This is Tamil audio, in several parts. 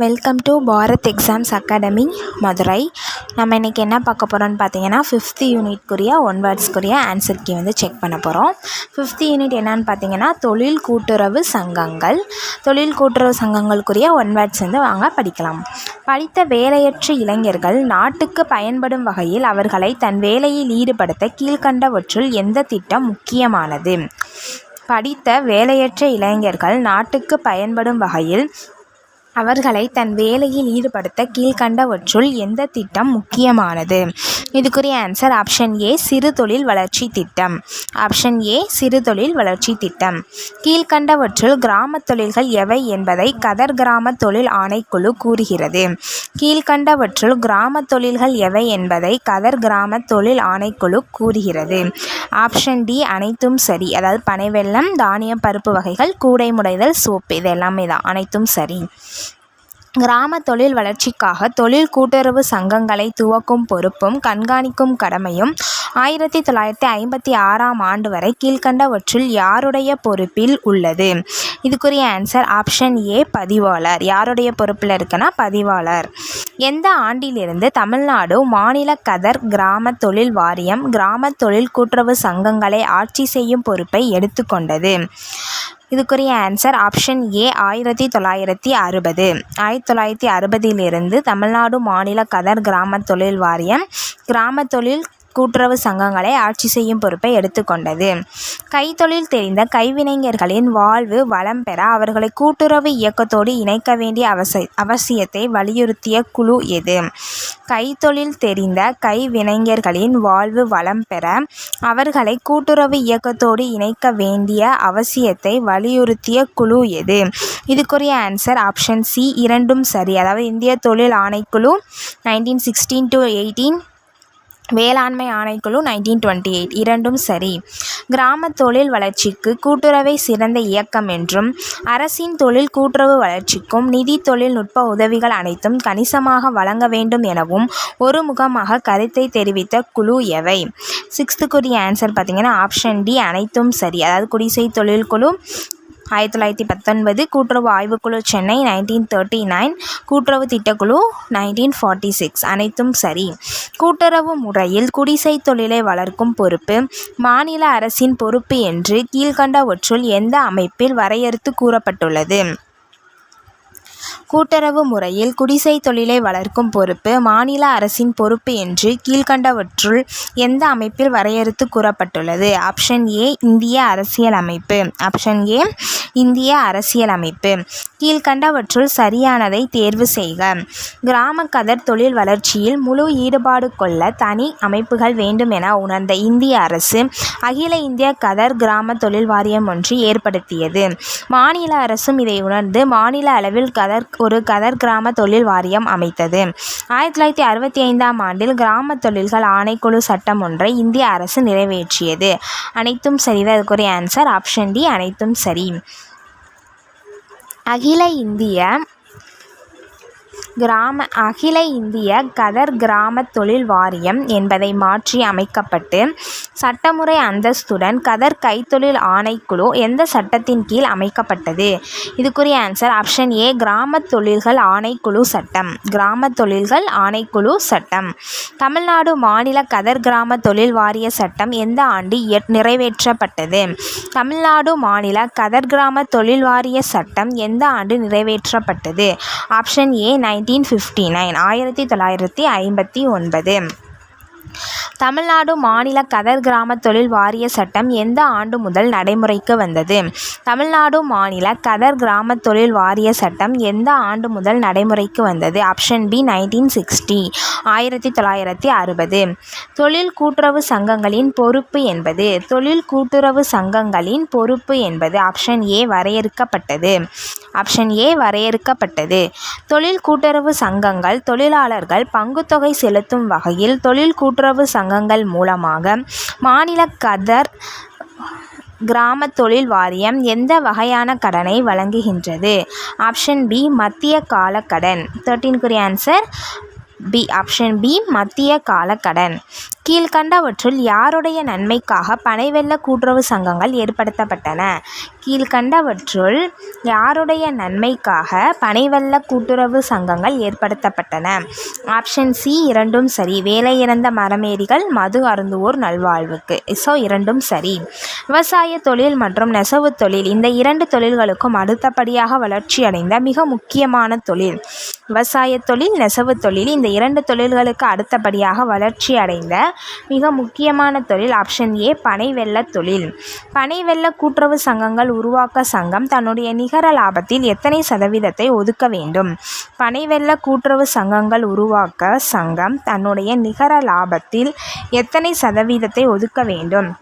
Welcome to Bharat exams academy Madurai நம்ம இன்றைக்கி என்ன பார்க்க போகிறோம்னு பார்த்தீங்கன்னா ஃபிஃப்த் யூனிட்க்குரிய ஒன் வேர்ட்ஸ்க்குரிய ஆன்சர் கீ வந்து செக் பண்ண போகிறோம் ஃபிஃப்த் யூனிட் என்னன்னு பார்த்தீங்கன்னா தொழில் கூட்டுறவு சங்கங்கள். தொழில் கூட்டுறவு சங்கங்களுக்குரிய ஒன் வேர்ட்ஸ் வந்து வாங்க படிக்கலாம். படித்த வேலையற்ற இளைஞர்கள் நாட்டுக்கு பயன்படும் வகையில் அவர்களை தன் வேலையில் ஈடுபடுத்த கீழ்கண்டவற்றுள் எந்த திட்டம் முக்கியமானது? படித்த வேலையற்ற இளைஞர்கள் நாட்டுக்கு பயன்படும் வகையில் அவர்களை தன் வேலையில் ஈடுபடுத்த கீழ்கண்டவற்றுள் எந்த திட்டம் முக்கியமானது? இதுக்குரிய ஆன்சர் ஆப்ஷன் ஏ சிறு தொழில் வளர்ச்சி திட்டம். ஆப்ஷன் ஏ சிறு தொழில் வளர்ச்சி திட்டம். கீழ்க்கண்டவற்றுள் கிராமத் தொழில்கள் எவை என்பதை கதர் கிராம தொழில் ஆணைக்குழு கூறுகிறது. கீழ்க்கண்டவற்றுள் கிராமத் தொழில்கள் எவை என்பதை கதர் கிராம தொழில் ஆணைக்குழு கூறுகிறது. ஆப்ஷன் டி அனைத்தும் சரி. அதாவது பனைவெல்லம் தானியம் பருப்பு வகைகள் கூடை முடைதல் சோப்பு. இது எல்லாமே தான். அனைத்தும் சரி. கிராம தொழில் வளர்ச்சிக்காக தொழில் கூட்டுறவு சங்கங்களை துவக்கும் பொறுப்பும் கண்காணிக்கும் கடமையும் ஆயிரத்தி தொள்ளாயிரத்தி ஐம்பத்தி ஆறாம் ஆண்டு வரை கீழ்கண்டவற்றில் யாருடைய பொறுப்பில் உள்ளது? இதுக்குரிய ஆன்சர் ஆப்ஷன் ஏ பதிவாளர். யாருடைய பொறுப்பில் இருக்குன்னா பதிவாளர். எந்த ஆண்டிலிருந்து தமிழ்நாடு மாநில கதர் கிராம தொழில் வாரியம் கிராம தொழில் கூட்டுறவு சங்கங்களை ஆட்சி செய்யும் பொறுப்பை எடுத்துக்கொண்டது? இதுக்குரிய ஆன்சர் ஆப்ஷன் ஏ ஆயிரத்தி தொள்ளாயிரத்தி அறுபது. ஆயிரத்தி தொள்ளாயிரத்தி அறுபதிலிருந்து தமிழ்நாடு மாநில கதர் கிராம தொழில் வாரியம் கிராம தொழில் கூட்டுறவு சங்கங்களை ஆட்சி செய்யும் பொறுப்பை எடுத்துக்கொண்டது. கைத்தொழில் தெரிந்த கைவினைஞர்களின் வாழ்வு வளம் பெற அவர்களை கூட்டுறவு இயக்கத்தோடு இணைக்க வேண்டிய அவசி அவசியத்தை வலியுறுத்திய குழு எது? கைத்தொழில் தெரிந்த கைவினைஞர்களின் வாழ்வு வளம் பெற அவர்களை கூட்டுறவு இயக்கத்தோடு இணைக்க வேண்டிய அவசியத்தை வலியுறுத்திய குழு எது? இதுக்குரிய ஆன்சர் ஆப்ஷன் சி இரண்டும் சரி. அதாவது இந்திய தொழில் ஆணைக்குழு நைன்டீன் சிக்ஸ்டீன் டு எயிட்டீன் வேளாண்மை ஆணைக்குழு நைன்டீன் டுவெண்ட்டி எயிட் இரண்டும் சரி. கிராம தொழில் வளர்ச்சிக்கு கூட்டுறவை சிறந்த இயக்கம் என்றும் அரசின் தொழில் கூட்டுறவு வளர்ச்சிக்கும் நிதி தொழில்நுட்ப உதவிகள் அனைத்தும் கணிசமாக வழங்க வேண்டும் எனவும் ஒருமுகமாக கருத்தை தெரிவித்த குழு எவை? சிக்ஸ்த்துக்குரிய ஆன்சர் பார்த்திங்கன்னா ஆப்ஷன் டி அனைத்தும் சரி. அதாவது குடிசை தொழில் குழு ஆயிரத்தி தொள்ளாயிரத்தி பத்தொன்பது கூட்டுறவு ஆய்வுக்குழு சென்னை நைன்டீன் தேர்ட்டி நைன் கூட்டுறவு திட்டக்குழு நைன்டீன் ஃபார்ட்டி சிக்ஸ் அனைத்தும் சரி. கூட்டுறவு முறையில் குடிசை தொழிலை வளர்க்கும் பொறுப்பு மாநில அரசின் பொறுப்பு என்று கீழ்கண்டவற்றுள் எந்த அமைப்பில் வரையறுத்து கூறப்பட்டுள்ளது? கூட்டுறவு முறையில் குடிசை தொழிலை வளர்க்கும் பொறுப்பு மாநில அரசின் பொறுப்பு என்று கீழ்கண்டவற்றுள் எந்த அமைப்பில் வரையறுத்து கூறப்பட்டுள்ளது? ஆப்ஷன் ஏ இந்திய அரசியல் அமைப்பு. ஆப்ஷன் ஏ இந்திய அரசியலமைப்பு கீழ்கண்டவற்றுள் சரியானதை தேர்வு செய்க. கிராம கதர் தொழில் வளர்ச்சியில் முழு ஈடுபாடு கொள்ள தனி அமைப்புகள் வேண்டும் என உணர்ந்த இந்திய அரசு அகில இந்திய கதர் கிராம தொழில் வாரியம் ஒன்று ஏற்படுத்தியது. மாநில அரசும் இதை உணர்ந்து மாநில அளவில் கதர் ஒரு கதர் கிராம தொழில் வாரியம் அமைத்தது. ஆயிரத்தி தொள்ளாயிரத்தி அறுபத்தி ஐந்தாம் ஆண்டில் கிராம தொழில்கள் ஆணைக்குழு சட்டம் ஒன்றை இந்திய அரசு நிறைவேற்றியது. அனைத்தும் சரிதான் அதுக்குரிய ஆன்சர் ஆப்ஷன் டி அனைத்தும் சரி. அகில இந்திய கிராம அகில இந்திய கதர் கிராம தொழில் வாரியம் என்பதை மாற்றி அமைக்கப்பட்டு சட்டமுறை அந்தஸ்துடன் கதர் கைத்தொழில் ஆணைக்குழு எந்த சட்டத்தின் கீழ் அமைக்கப்பட்டது? இதுக்குரிய ஆன்சர் ஆப்ஷன் ஏ கிராம தொழில்கள் ஆணைக்குழு சட்டம். கிராம தொழில்கள் ஆணைக்குழு சட்டம். தமிழ்நாடு மாநில கதர் கிராம தொழில் வாரிய சட்டம் எந்த ஆண்டு நிறைவேற்றப்பட்டது? தமிழ்நாடு மாநில கதர் கிராம தொழில் வாரிய சட்டம் எந்த ஆண்டு நிறைவேற்றப்பட்டது? Option A nineteen fifty nine ஆயிரத்தி தொள்ளாயிரத்தி ஐம்பத்தி ஒன்பது. தமிழ்நாடு மாநில கதர் கிராம தொழில் வாரிய சட்டம் எந்த ஆண்டு முதல் நடைமுறைக்கு வந்தது? தமிழ்நாடு மாநில கதர் கிராம தொழில் வாரிய சட்டம் எந்த ஆண்டு முதல் நடைமுறைக்கு வந்தது? ஆப்ஷன் பி நைன்டீன் சிக்ஸ்டி ஆயிரத்தி தொள்ளாயிரத்தி அறுபது. தொழில் கூட்டுறவு சங்கங்களின் பொறுப்பு என்பது தொழில் கூட்டுறவு சங்கங்களின் பொறுப்பு என்பது ஆப்ஷன் ஏ வரையறுக்கப்பட்டது. ஆப்ஷன் ஏ வரையறுக்கப்பட்டது. தொழில் கூட்டுறவு சங்கங்கள் தொழிலாளர்கள் பங்குத்தொகை செலுத்தும் வகையில் தொழில் கூட்டு கூட்டுறவு சங்கங்கள் மூலமாக மாநில கதர் கிராம தொழில் வாரியம் எந்த வகையான கடனை வழங்குகின்றது? ஆப்ஷன் பி மத்திய கால கடன். தேர்ட்டீன்குரிய ஆன்சர் பி ஆப்ஷன் பி மத்திய கால கடன். கீழ்கண்டவற்றுள் யாருடைய நன்மைக்காக பனைவெல்ல கூட்டுறவு சங்கங்கள் ஏற்படுத்தப்பட்டன? கீழ்கண்டவற்றுள் யாருடைய நன்மைக்காக பனைவெல்ல கூட்டுறவு சங்கங்கள் ஏற்படுத்தப்பட்டன? ஆப்ஷன் சி இரண்டும் சரி. வேலையிழந்த மரமேரிகள் மது அருந்துவோர் நல்வாழ்வுக்கு. ஸோ இரண்டும் சரி. விவசாய தொழில் மற்றும் நெசவு தொழில். இந்த இரண்டு தொழில்களுக்கும் அடுத்தபடியாக வளர்ச்சியடைந்த மிக முக்கியமான தொழில். விவசாய தொழில் நெசவு தொழில். இந்த இரண்டு தொழில்களுக்கு அடுத்தபடியாக வளர்ச்சி அடைந்த மிக முக்கியமான தொழில் ஆப்ஷன் ஏ பனை வெள்ள தொழில். பனை வெள்ள கூட்டுறவு சங்கங்கள் உருவாக்க சங்கம் தன்னுடைய நிகர லாபத்தில் எத்தனை சதவீதத்தை ஒதுக்க வேண்டும்? பனை வெள்ள கூட்டுறவு சங்கங்கள் உருவாக்க சங்கம் தன்னுடைய நிகர லாபத்தில் எத்தனை சதவீதத்தை ஒதுக்க வேண்டும்?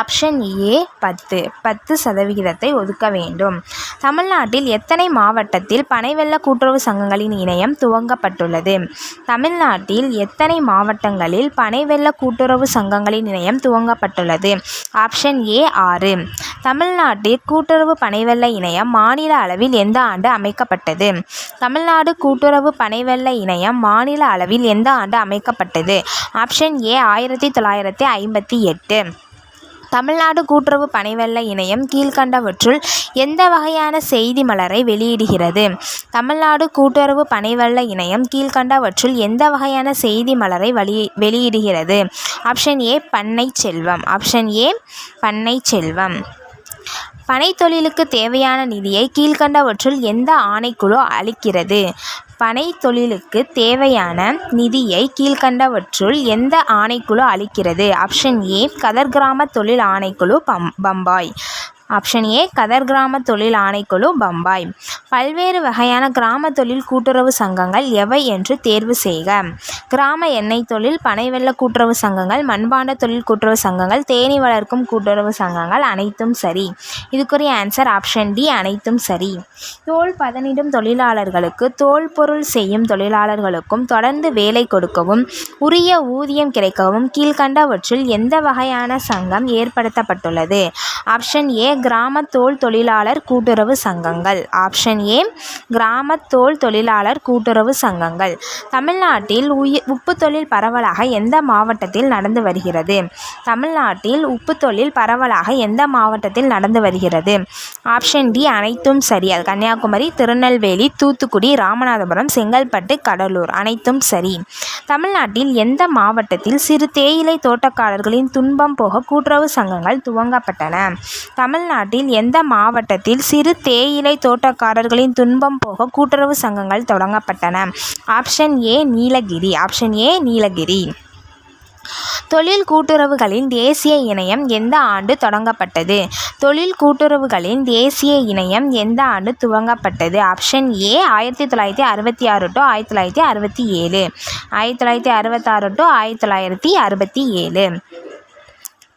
ஆப்ஷன் ஏ பத்து. பத்து சதவிகிதத்தை ஒதுக்க வேண்டும். தமிழ்நாட்டில் எத்தனை மாவட்டத்தில் பனைவெள்ள கூட்டுறவு சங்கங்களின் இணையம் துவங்கப்பட்டுள்ளது? தமிழ்நாட்டில் எத்தனை மாவட்டங்களில் பனைவெல்ல கூட்டுறவு சங்கங்களின் இணையம் துவங்கப்பட்டுள்ளது? ஆப்ஷன் ஏ ஆறு. தமிழ்நாட்டில் கூட்டுறவு பனைவெள்ள இணையம் மாநில அளவில் எந்த ஆண்டு அமைக்கப்பட்டது? தமிழ்நாடு கூட்டுறவு பனைவெள்ள இணையம் மாநில அளவில் எந்த ஆண்டு அமைக்கப்பட்டது? ஆப்ஷன் ஏ ஆயிரத்தி தொள்ளாயிரத்தி ஐம்பத்தி எட்டு. தமிழ்நாடு கூட்டுறவு பனைவெல்ல இணையம் கீழ்கண்டவற்றுள் எந்த வகையான செய்தி மலரை வெளியிடுகிறது? தமிழ்நாடு கூட்டுறவு பனைவெள்ள இணையம் கீழ்கண்டவற்றுள் எந்த வகையான செய்தி மலரை வழி வெளியிடுகிறது? ஆப்ஷன் ஏ பண்ணை செல்வம். ஆப்ஷன் ஏ பண்ணை செல்வம். பனைத்தொழிலுக்கு தேவையான நிதியை கீழ்கண்டவற்றுள் எந்த ஆணைக்குழு அளிக்கிறது? பனைத் தொழிலுக்கு தேவையான நிதியை கீழ்கண்டவற்றுள் எந்த ஆணைக்குழு அளிக்கிறது? ஆப்ஷன் ஏ கதர் கிராம தொழில் ஆணைக்குழு பம் பம்பாய். ஆப்ஷன் ஏ கதர் கிராம தொழில் ஆணைக்குழு பம்பாய். பல்வேறு வகையான கிராம தொழில் கூட்டுறவு சங்கங்கள் எவை என்று தேர்வு செய்க. கிராம எண்ணெய் தொழில் பனைவெல்ல கூட்டுறவு சங்கங்கள் மண்பாண்ட தொழில் கூட்டுறவு சங்கங்கள் தேனீ வளர்க்கும் கூட்டுறவு சங்கங்கள் அனைத்தும் சரி. இதுக்குரிய ஆன்சர் ஆப்ஷன் டி அனைத்தும் சரி. தோல் பதனிடும் தொழிலாளர்களுக்கு தோல் பொருள் செய்யும் தொழிலாளர்களுக்கும் தொடர்ந்து வேலை கொடுக்கவும் உரிய ஊதியம் கிடைக்கவும் கீழ்கண்டவற்றில் எந்த வகையான சங்கம் ஏற்படுத்தப்பட்டுள்ளது? ஆப்ஷன் ஏ கிராம தோல் தொழிலாளர் கூட்டுறவு சங்கங்கள். ஆப்ஷன் ஏ கிராம தோல் தொழிலாளர் கூட்டுறவு சங்கங்கள். தமிழ்நாட்டில் உயிர் உப்பு தொழில் பரவலாக எந்த மாவட்டத்தில் நடந்து வருகிறது? தமிழ்நாட்டில் உப்பு தொழில் பரவலாக எந்த மாவட்டத்தில் நடந்து வருகிறது? ஆப்ஷன் டி அனைத்தும் சரி. அது கன்னியாகுமரி திருநெல்வேலி தூத்துக்குடி ராமநாதபுரம் செங்கல்பட்டு கடலூர். அனைத்தும் சரி. தமிழ்நாட்டில் எந்த மாவட்டத்தில் சிறு தேயிலை தோட்டக்காரர்களின் துன்பம் போக கூட்டுறவு சங்கங்கள் துவங்கப்பட்டன? தமிழ் தமிழ்நாட்டில் எந்த மாவட்டத்தில் சிறு தேயிலை தோட்டக்காரர்களின் துன்பம் போக கூட்டுறவு சங்கங்கள் தொடங்கப்பட்டன? Option A Nilgiri. Option A Nilgiri. தொழில் கூட்டுறவுகளின் தேசிய இணையம் எந்த ஆண்டு தொடங்கப்பட்டது? தொழில் கூட்டுறவுகளின் தேசிய இணையம் எந்த ஆண்டு துவங்கப்பட்டது? ஆப்ஷன் ஏ ஆயிரத்தி தொள்ளாயிரத்தி அறுபத்தி ஆறு டு ஆயிரத்தி தொள்ளாயிரத்தி அறுபத்தி ஏழு. ஆயிரத்தி தொள்ளாயிரத்தி அறுபத்தாறு டு ஆயிரத்தி தொள்ளாயிரத்தி அறுபத்தி ஏழு.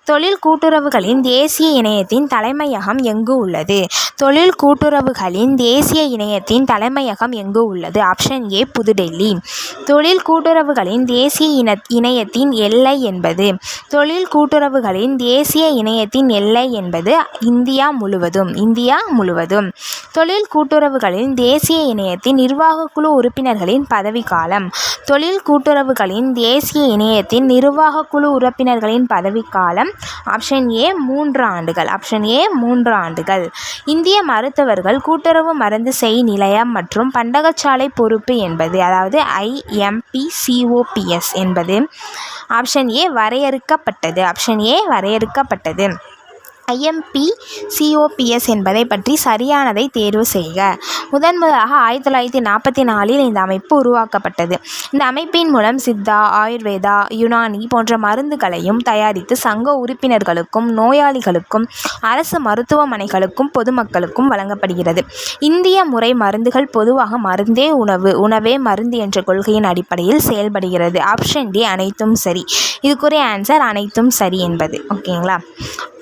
தொழில் கூட்டுறவுகளின் தேசிய இணையத்தின் தலைமையகம் எங்கு உள்ளது? தொழில் கூட்டுறவுகளின் தேசிய இணையத்தின் தலைமையகம் எங்கு உள்ளது? ஆப்ஷன் ஏ புதுடெல்லி. தொழில் கூட்டுறவுகளின் தேசிய இன இணையத்தின் எல்லை என்பது. தொழில் கூட்டுறவுகளின் தேசிய இணையத்தின் எல்லை என்பது இந்தியா முழுவதும் இந்தியா முழுவதும். தொழில் கூட்டுறவுகளின் தேசிய இணையத்தின் நிர்வாகக் குழு உறுப்பினர்களின் பதவிக்காலம். தொழில் கூட்டுறவுகளின் தேசிய இணையத்தின் நிர்வாகக் குழு உறுப்பினர்களின் பதவிக்காலம் ஆப்ஷன் ஏ மூன்று ஆண்டுகள். ஆப்ஷன் ஏ மூன்று ஆண்டுகள். இந்திய மருத்துவர்கள் கூட்டுறவு மருந்து செய் நிலையம் மற்றும் பண்டகச்சாலை பொறுப்பு என்பது அதாவது ஐஎம்பிசிஓபிஎஸ் என்பது. ஆப்ஷன் ஏ வரையறுக்கப்பட்டது. ஆப்ஷன் ஏ வரையறுக்கப்பட்டது. ஐஎம்பி சிஓபிஎஸ் என்பதை பற்றி சரியானதை தேர்வு செய்க. முதன் முதலாக ஆயிரத்தி தொள்ளாயிரத்தி நாற்பத்தி நாலில் இந்த அமைப்பு உருவாக்கப்பட்டது. இந்த அமைப்பின் மூலம் சித்தா ஆயுர்வேதா யுனானி போன்ற மருந்துகளையும் தயாரித்து சங்க உறுப்பினர்களுக்கும் நோயாளிகளுக்கும் அரசு மருத்துவமனைகளுக்கும் பொதுமக்களுக்கும் வழங்கப்படுகிறது. இந்திய முறை மருந்துகள் பொதுவாக மருந்தே உணவு உணவே மருந்து என்ற கொள்கையின் அடிப்படையில் செயல்படுகிறது. ஆப்ஷன் டி அனைத்தும் சரி. இதுக்குரிய ஆன்சர் அனைத்தும் சரி என்பது. ஓகேங்களா?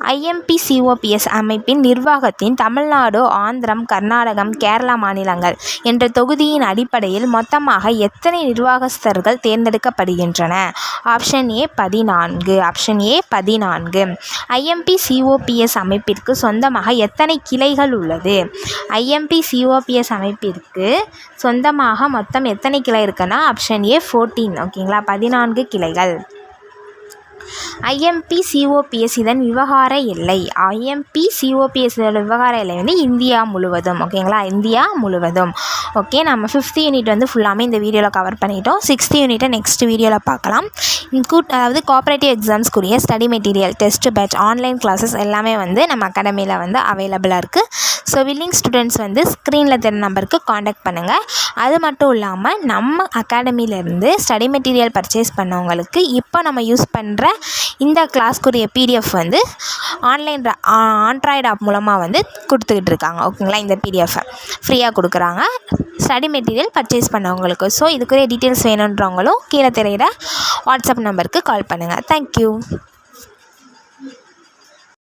ஐஎம்பிசிஓபிஎஸ் அமைப்பின் நிர்வாகத்தின் தமிழ்நாடு ஆந்திரம் கர்நாடகம் கேரளா மாநிலங்கள் என்ற தொகுதியின் அடிப்படையில் மொத்தமாக எத்தனை நிர்வாகஸ்தர்கள் தேர்ந்தெடுக்கப்படுகின்றன? ஆப்ஷன் ஏ பதினான்கு. ஆப்ஷன் ஏ பதினான்கு. ஐஎம்பிசிஓபிஎஸ் அமைப்பிற்கு சொந்தமாக எத்தனை கிளைகள் உள்ளது? ஐஎம்பிசிஓபிஎஸ் அமைப்பிற்கு சொந்தமாக மொத்தம் எத்தனை கிளை இருக்குன்னா ஆப்ஷன் ஏ ஃபோர்டீன் ஓகேங்களா? பதினான்கு கிளைகள். ஐஎம்பி சிஓபிஎஸ் இதன் விவகார எல்லை. ஐஎம்பி சிஓபிஎஸ் இதோட விவகார எல்லை வந்து இந்தியா முழுவதும் ஓகேங்களா? இந்தியா முழுவதும். ஓகே நம்ம ஃபிஃப்த் யூனிட் வந்து ஃபுல்லாமே இந்த வீடியோவில் கவர் பண்ணிட்டோம். சிக்ஸ்த் யூனிட்டை நெக்ஸ்ட் வீடியோவில் பார்க்கலாம். கூட் அதாவது cooperative எக்ஸாம்ஸ்க்குரிய study material test batch online classes எல்லாமே வந்து நம்ம அகாடமியில் வந்து அவைலபிளாக இருக்குது ஸோ வில்லிங் ஸ்டூடெண்ட்ஸ் வந்து ஸ்க்ரீனில் தெரிய நம்பருக்கு காண்டாக்ட் பண்ணுங்கள் அது மட்டும் இல்லாமல் நம்ம அகாடமியிலேருந்து ஸ்டடி மெட்டீரியல் பர்ச்சேஸ் பண்ணவங்களுக்கு இப்போ நம்ம யூஸ் பண்ணுற இந்த கிளாஸ்க்குரிய பிடிஎஃப் வந்து ஆன்லைன் ஆண்ட்ராய்டு ஆப் மூலமாக வந்து கொடுத்துக்கிட்டு இருக்காங்க ஓகேங்களா? இந்த பிடிஎஃபை ஃப்ரீயாக கொடுக்குறாங்க. ஸ்டடி மெட்டீரியல் பர்ச்சேஸ் பண்ணவங்களுக்கு. ஸோ இதுக்குரிய டீட்டெயில்ஸ் வேணுன்றவங்களும் கீழே தெரிகிற வாட்ஸ்அப் நம்பருக்கு கால் பண்ணுங்கள் தேங்க்யூ